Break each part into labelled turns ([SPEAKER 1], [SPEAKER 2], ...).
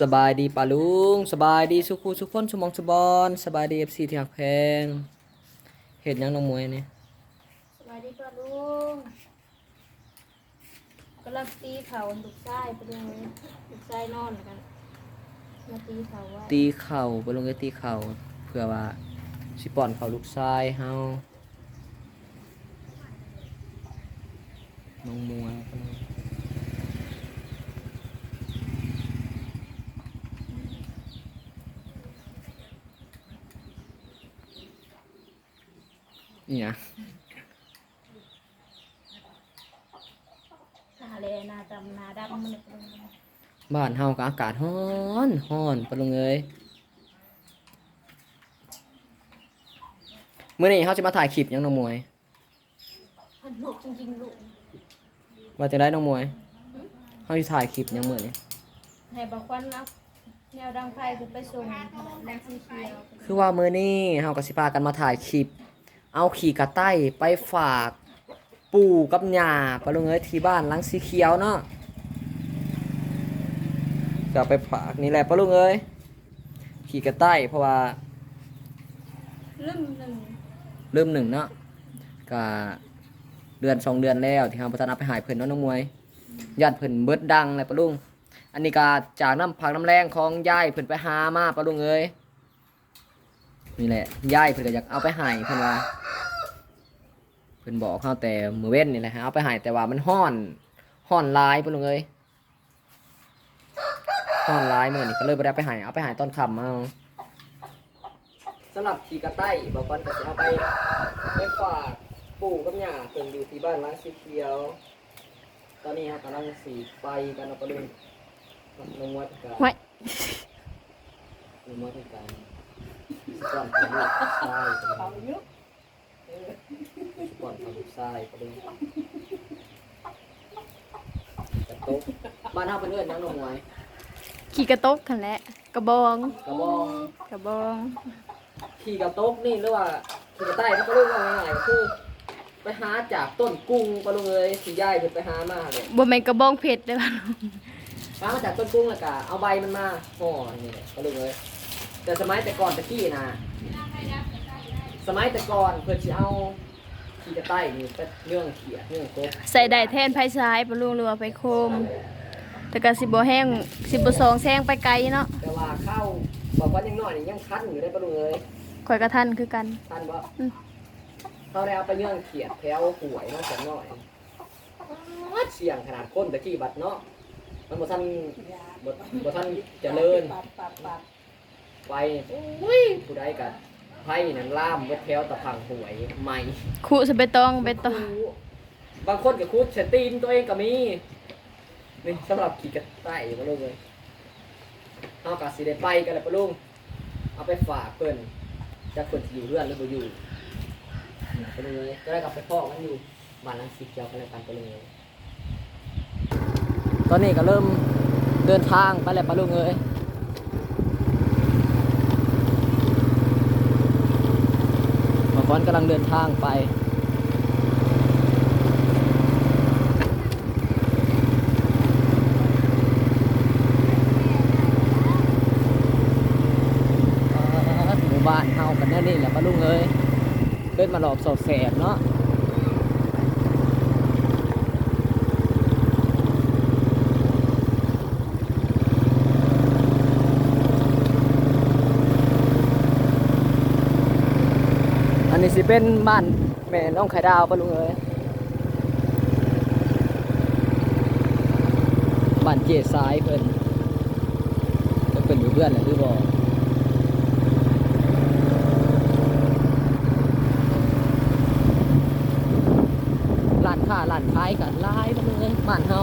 [SPEAKER 1] สบายดีปาลุงสบายดีสุขุสุขคนสมองสบอนสบายดีเอฟซีที่หักแพงเห็ดหยังน้องมวยนี่
[SPEAKER 2] สวัสดีป้าลุงกำลังตีเขาลูกไส้ไปดูลูกไส้นอนกันมาตีเขาไว่า
[SPEAKER 1] ตีเข่าปาลุงก็ตีเข่าเพื่อว่าสิป้อนเข่าลูกชายเฮาน้องมวยปาลุง นี่นะ
[SPEAKER 2] หน้าแลหน้าดำหน้าดำมันเป็น
[SPEAKER 1] บ้านเฮาก็อากาศร้อนร้อนปะลุงเอ้ยมื้อนี้เฮาจะมาถ่ายคลิปหยังน้องมวย
[SPEAKER 2] พันลูกจริงๆลูก
[SPEAKER 1] ว่าจะได้น้องมวยเฮาสิถ่ายคลิปหยังมื้อนี้
[SPEAKER 2] ให้บักควันนะแนวดังไฟคือไปส่งแรงสีเขียว
[SPEAKER 1] คือว่ามื้อนี้เฮาก็สิพากันมาถ่ายคลิป เอาขี่กระต่ายไปฝากปู่กับย่าปลุงเอ้ยที่บ้านหลังสีเขียวเนาะจะไปฝากนี่แหละปะลุงเอ้ยขี่กระต่ายเพราะว่า
[SPEAKER 2] ลืมหนึ่ง
[SPEAKER 1] เริ่มหนึ่งเนาะก็เดือนสองเดือนแล้วที่เฮาพัฒนาไปหายเพิ่นเนาะน้องมวยญาติเพิ่นเบิดดังเลยปะลุงอันนี้ก็จากน้ำผักน้ำแรงของยายเพิ่นไปหามาปะลุงเอ้ยนี่แหละยายเพิ่นก็อยากเอาไปหายเพิ่นว่า เพิ่นบอกเฮาแต่มื้อเว้นนี่แหละให้เอาไปใหายแต่ว่ามันฮ้อนฮ้อนหลายปะลุงเอ้ยฮ้อนหลายมื้อนี้ก็เลยบ่ได้เอาไปใหายเอาไปใหายตอนค่ำเอาสำหรับขี่กระต่ายบอกก่อนก็จะเอาไปไปฝากปู่กับย่าเพิ่นอยู่ที่บ้านร้างสีเขียว ตอนนี้ครับกำลังสีไปกันเอาไปเลยลงวัดกัน
[SPEAKER 2] ไว้
[SPEAKER 1] ลงวัดกันก่อนทำลูกทรายไปเลย ก่อนทำลูกทรายไปเลยกระตุกบ้านเฮาเป็นเอื้อนยังลงไว้
[SPEAKER 2] ขี่กระตกกันแหละกระบอง
[SPEAKER 1] กระบอง
[SPEAKER 2] กระบอง
[SPEAKER 1] ขี่กระตุกนี่หรือว่าขี่กระต่ายก็เรื่องว่าง่ายๆคือ ไปหาจากต้นกุ้งปะลุงเลยสีย่ายเพิ่นไปหามาเลย
[SPEAKER 2] บ่แม่นกระบองเพชรเด้อป้าลุง
[SPEAKER 1] หามาจากต้นกุ้งแล้วก็เอาใบมันมาห่อนี่แหละปะลุงเลยแต่สมัยแต่ก่อนตะกี้นะ สมัยแต่ก่อนเพิ่นสิเอาขี่กระต่ายนี่ไปเรื่องเขียดเรื่องกบ
[SPEAKER 2] ใส่ได้แทนไผซ้ายป้าลุงหรือว่าไผโคม แต่ก็สิบ่แห้งสิบ่ซองแซงไปไกลเนาะ
[SPEAKER 1] แต่ว่าเข้าบอกว่ายังน้อยนี่ยังคันอยู่ได้ปะลุงเลย
[SPEAKER 2] ข่อยกระทันคือกัน
[SPEAKER 1] ทันบ่
[SPEAKER 2] อืม
[SPEAKER 1] เขาได้เอาไปเรื่องเขียดแถวหวยเนาะจังน้อยเสี่ยงขนาดคนตะกี้บัดเนาะมันบ่ทันบ่บ่ทันเจริญไปอุ้ยผู้ใดกัน ไพ่นั่นล่ามเวทแถวตะพังหวยใหม่
[SPEAKER 2] คู่สเปตองเปตอง
[SPEAKER 1] บางคนกับคุดเชตีนตัวเองก็มีนี่สำหรับขี่กระต่ายปะลุงเลยเอากาสิได้ไปกันเลยปะลุงเอาไปฝากเพิ่นจะคนที่อยู่เรือนหรือบ่อยู่ปะลุงเลยจะได้กลับไปพ่อกันอยู่บ้านหลังสีเขียวกันเลยกันปะลุงเลยตอนนี้ก็เริ่มเดินทางไปแล้วปะลุงเอ้ย ฟอก้อนกำลังเดินทางไป หมู่บ้านเฮากันแน่นี่แหละป้าลุงเอ้ยเดินมาหลอกสอบแสบเนาะ นี้สิเป็นบ้านแม่น้องไข่ดาวป้าลุงเอ้ยบ้านเจซ้ายเพิ่นจะเป็นอยู่เพื่อนหละหรือบ่ร้านค้าร้านขายกันหลายมาเลยบ้านเฮา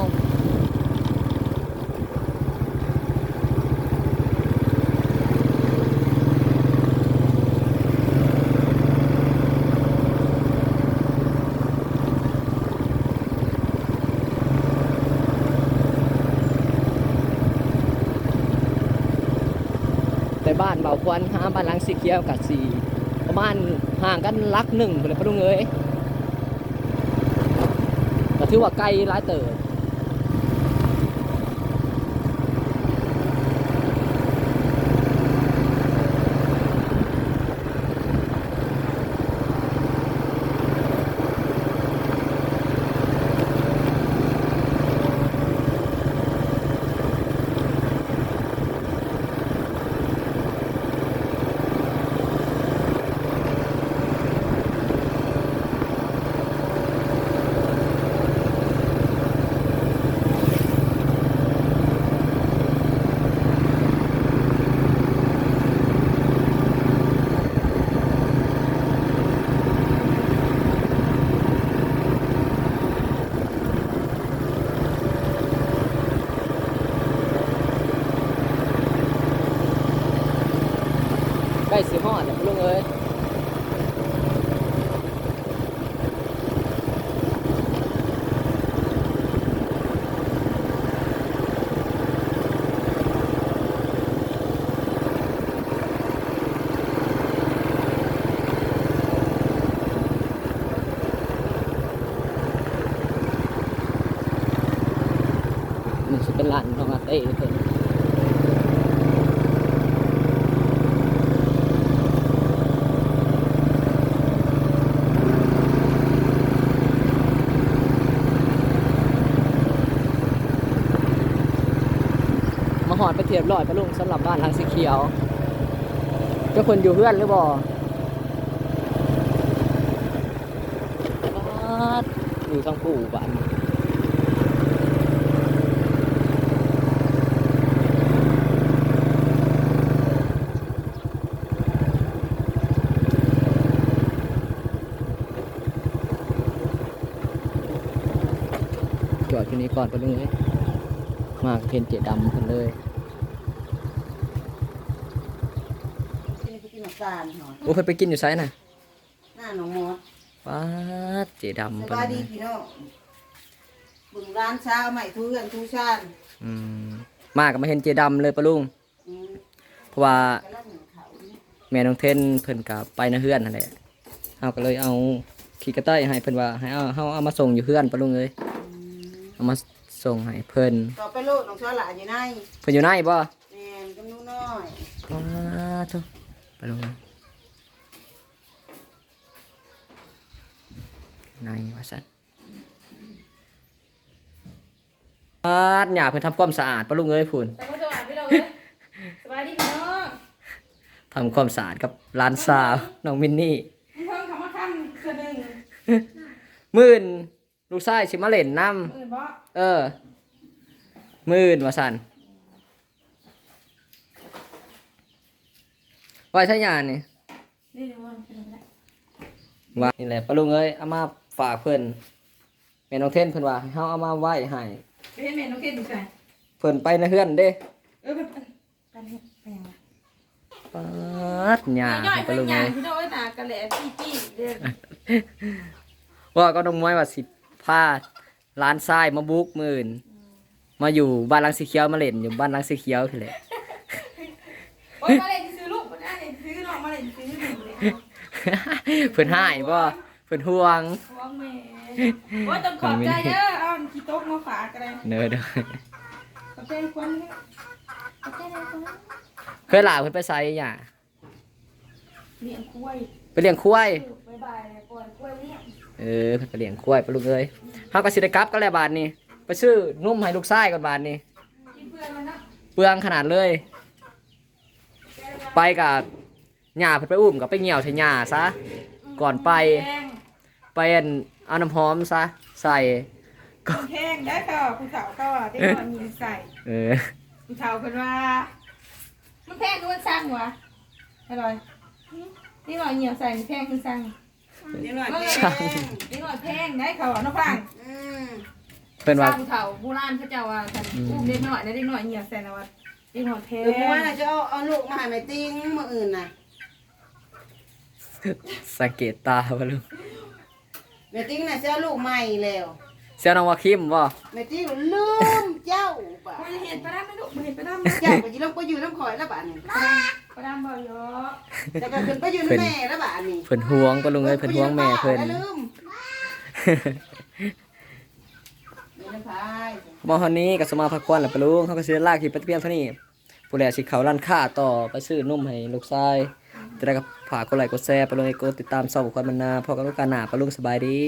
[SPEAKER 1] บ้านเบาควันห้าบ้านลังสีเขียวกับสีประมาณห่างกันลักหนึ่งเลยพะลุงเอ้ยก็ถือว่าไกลร้ายเติบ ใกล้สิฮอดแล้วปะลุงเอ้ยนี่สิเป็นร้านของอาเต้เพิ่น หอดไปเทียบร้อยไปลุงสำหรับบ้านทางสีเขียวเจ้าคนอยู่เพื่อนหรือบ่บ้านอยู่ทางปู่บ้านจอดที่นี้ก่อนปะลุงเอ้ยมากเพนเจดำกันเลย
[SPEAKER 3] ที่ไปกินน้ำตาลหน่อย
[SPEAKER 1] โอ้เคยไปกินอยู่ไซน่ะ
[SPEAKER 3] หน้าหนองมด
[SPEAKER 1] ป้าดเจ
[SPEAKER 3] ส
[SPEAKER 1] ดำ
[SPEAKER 3] บายดีพี่น้องบึงร้านเช้าใหม่ทุเรียนทุชาน
[SPEAKER 1] อืมมากับมาเห็นเจดำเลยปะลุง
[SPEAKER 3] อืม
[SPEAKER 1] เพราะว่า
[SPEAKER 3] กำลังหนึ่งเขานี่
[SPEAKER 1] แม่น้องเทนเพิ่นกับไปนะเฮือนนั่นแหละเฮาก็เลยเอาขี่กระต่ายให้เพิ่นว่าให้เอาเฮาเอามาส่งอยู่เฮือนปะลุงเอ้ยเอามาส่งให้เพิ่น
[SPEAKER 3] ต่อไปโลดน้องชาหลานอยู่ใน
[SPEAKER 1] เพิ่นอยู่ไหนบ่
[SPEAKER 3] แมนกำนูน้อย
[SPEAKER 1] ป้าด โทุปะลุงเอ้ยในว่าซั่นปาดหญ้าเพิ่นทำความสะอาดปะลุงเอ้ยพุ่น
[SPEAKER 2] แต่ก็สวัสดีเราเลยสวัสดีพี่น้อง
[SPEAKER 1] ทำความสะอาดกับร้านสาวน้องมินนี่
[SPEAKER 2] เพิ่งคำว่าข้ามคืนหนึ่ง
[SPEAKER 1] มื่นลูกชายสิมาเล่นน้
[SPEAKER 2] อื่นบ่ำ
[SPEAKER 1] เออมื่นว่าสัน ไว้ใช้ยานนี่
[SPEAKER 2] นี่ดูว่าเป็นอะไร
[SPEAKER 1] ว่านี่แหละปะลุงเอ้ยเอามาฝากเพิ่นแม่น้องเทนเพิ่นว่าให้เฮาเอามาไว้ให้
[SPEAKER 2] ไปเห็นเมนูเกดดูใส่
[SPEAKER 1] เพิ่นไปในเฮือนเด้
[SPEAKER 2] เออเป็นเป็นเป็นยังไง
[SPEAKER 1] ปาดหญ้า
[SPEAKER 2] ย่อย
[SPEAKER 1] ให้
[SPEAKER 2] เป็
[SPEAKER 1] ปะ
[SPEAKER 2] น
[SPEAKER 1] ลุง
[SPEAKER 2] ยั
[SPEAKER 1] เอ้
[SPEAKER 2] ง
[SPEAKER 1] ย
[SPEAKER 2] พี่น้องตากระแหล่ปี้ปี้เด้อ
[SPEAKER 1] ว่าก็ต้องมวยว่าสิพาร้านทรายมาบุกมื่นมาอยู่บ้านหลังสีเขียวมาเล่นอยู่บ้านหลังสีเขียวทีแหละ
[SPEAKER 2] โอ้ยมาเล่น เลย
[SPEAKER 1] เพิ่นหายบ่เพิ่นห่วง
[SPEAKER 2] ว้องแม่โอ้ยต้องขอบใจเด้อเอาขี้โต๊ะมาฝากกันเลย
[SPEAKER 1] เด้อเด้อ
[SPEAKER 2] ขอบใจคนนี้ขอบใจเลยคน
[SPEAKER 1] เคยลาเพิ่นไปไสหย่า
[SPEAKER 2] เลี้ยงกล้วย
[SPEAKER 1] ไปเลี้ยงควาย
[SPEAKER 2] บายบายก่อนกล้วยเลี้ยง
[SPEAKER 1] เออเพิ่นไปเลี้ยงควายปะลูกเอ้ยเฮาก็สิได้กลับก็แล้วบาดนี้ ไปซื้อนุ่มให้ลูกชายก่อนบาดนี้
[SPEAKER 2] กินเพื่อนมันนะ
[SPEAKER 1] เปลืองขนาดเลย ไปกับ หญ้าเพิ่นไปอุ้มก็ไปเหี่ยวใส่หญ้าซะ ก่อนไป
[SPEAKER 2] แพง
[SPEAKER 1] ไปอั่นเอาน้ำหอมซะ ใส่
[SPEAKER 2] แพงได้ก็คุณสาวก็ได้นอนยิงใส่
[SPEAKER 1] เออ
[SPEAKER 2] คุณสาวเพิ่นว่า มันแพงคือมันสั่งวะอร่อยนี่หน่อยเหนียวใส่แพงคือสั่ง
[SPEAKER 3] นิดหน่อย
[SPEAKER 2] เออ
[SPEAKER 3] แพง
[SPEAKER 2] นี่หน่อยแพงได้เขาน้องฟัง
[SPEAKER 3] อืม
[SPEAKER 1] เพิ่นว่า
[SPEAKER 2] สร้างเถาโบราณเขาเจ้าว่าฉันอุ้มเด็กหน่อยนะเด็กหน่อยเหนียวใส่นะว่าเด็กหน่อยแพง
[SPEAKER 3] เดี๋ยวกูว่าน่ะจะเอาเอาลูกมาให้แม่ติ้งมื่ออื่นน่ะ
[SPEAKER 1] สังเกตตาปะลูก
[SPEAKER 3] แม่ติ้งน่ะจะเอาลูกใหม่แล้ว
[SPEAKER 1] เสียน้องว่าคิมบ่
[SPEAKER 3] แม่ติ้งลืมเจ้าป่ะ
[SPEAKER 2] มันเห็นไปได้ไหมลูกมันเห็นไปได้ไหม
[SPEAKER 3] เจ้าก็จะลงไปอยู่น้ำข่อยแล้วบ้านนี้
[SPEAKER 2] ไปได้บ่เยอะ
[SPEAKER 3] แต่ก็ขึ้นไปอยู่น้ำแม่แล้วบ้านนี้
[SPEAKER 1] เพิ่นห่วงปะลุงเอ้ยเพิ่นห่วงแม่เพิ่น
[SPEAKER 3] แล้วลืมมีน้ำพาย
[SPEAKER 1] มาฮอนนี้ก็สมาพักควันแหละปะลุงเขาก็สิได้ลากที่ไปเพียงเท่านี้ผู้แลสิเขาร้านค้าต่อไปซื้อนมให้ลูกชายจะได้ก็ ฝากกดไลค์กดแชร์ไปเลยกดติดตามส่องบุคคลมันนาพอกันลูกการหนาไปลุงสบายดี